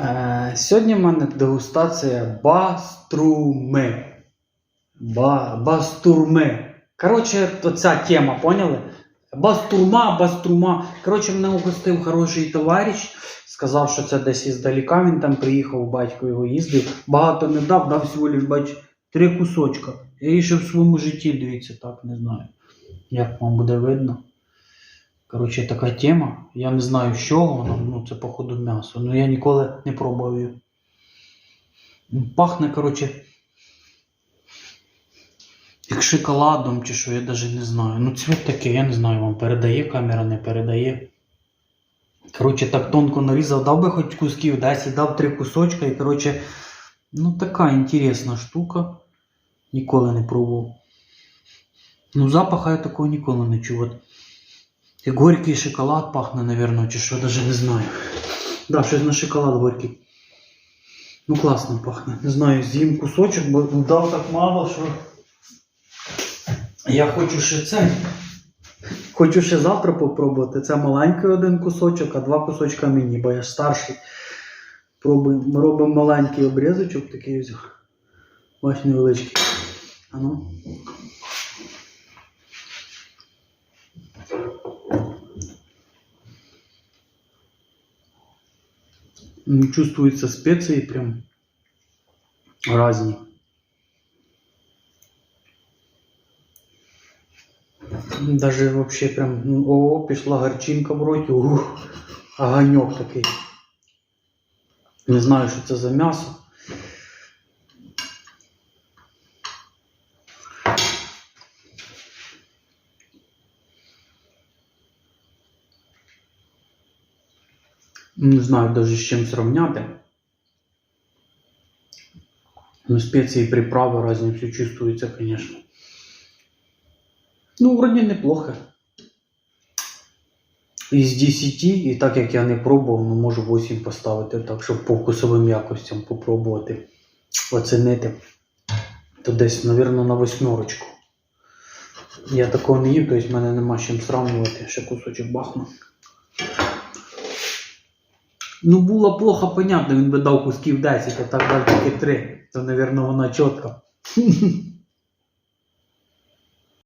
Е, сьогодні в мене дегустація баструми. Ба, бастурми. Коротше, то ця тема, поняли? Бастурма, бастурма. Коротше, мене угостив хороший товариш. Сказав, що це десь іздаліка. Він там приїхав, батько його їздив. Багато не дав, дав всього лиш, бач, три кусочка. Я ще в своєму житті, дивіться, так, не знаю. Як вам буде видно. Коротше, така тема. Я не знаю, з чого воно, ну це походу м'ясо. Ну я ніколи не. Ну, Пахне, коротше, як шоколадом чи що, я навіть не знаю. Ну, цвіт такий, я не знаю, вам передає камера, не передає. Коротше, так тонко нарізав, дав би хоч кусків 10, дав три кусочка і, коротше, ну така інтересна штука. Ніколи не пробував. Ну, запаха я такого ніколи не чув. От горький шоколад пахне, наверное, чи що, навіть не знаю. Да, щось на шоколад горький. Ну, класно пахне. Не знаю, з'їм кусочок, бо дав так мало, що. Я хочу ще це. Хочу ще завтра попробувати. Це маленький один кусочок, а два кусочка мені, бо я ж старший. Пробуємо. Ми робимо маленький обрізочок такий ось. Бач невеличкий. А ну. М, Чувствуются специи прям разные. Даже вообще прям, ну, о, пішла горчинка в роті, ух, огонек такий. Не знаю, що це за м'ясо. Не знаю даже з чим сравняти. Ну, спеції і приправи разні все чувствується, конечно. Ну, вроді неплохо. Із 10, і так як я не пробував, ну можу 8 поставити, так, щоб по вкусовим якостям попробувати оцінити. То десь, мабуть, на восьмерочку. Я такого не їв, тобто в мене нема з чим сравнювати, ще кусочок бахну. Ну, було плохо понятно, він би дав кусків 10, а так дав тільки 3. То, мабуть, вона чітка.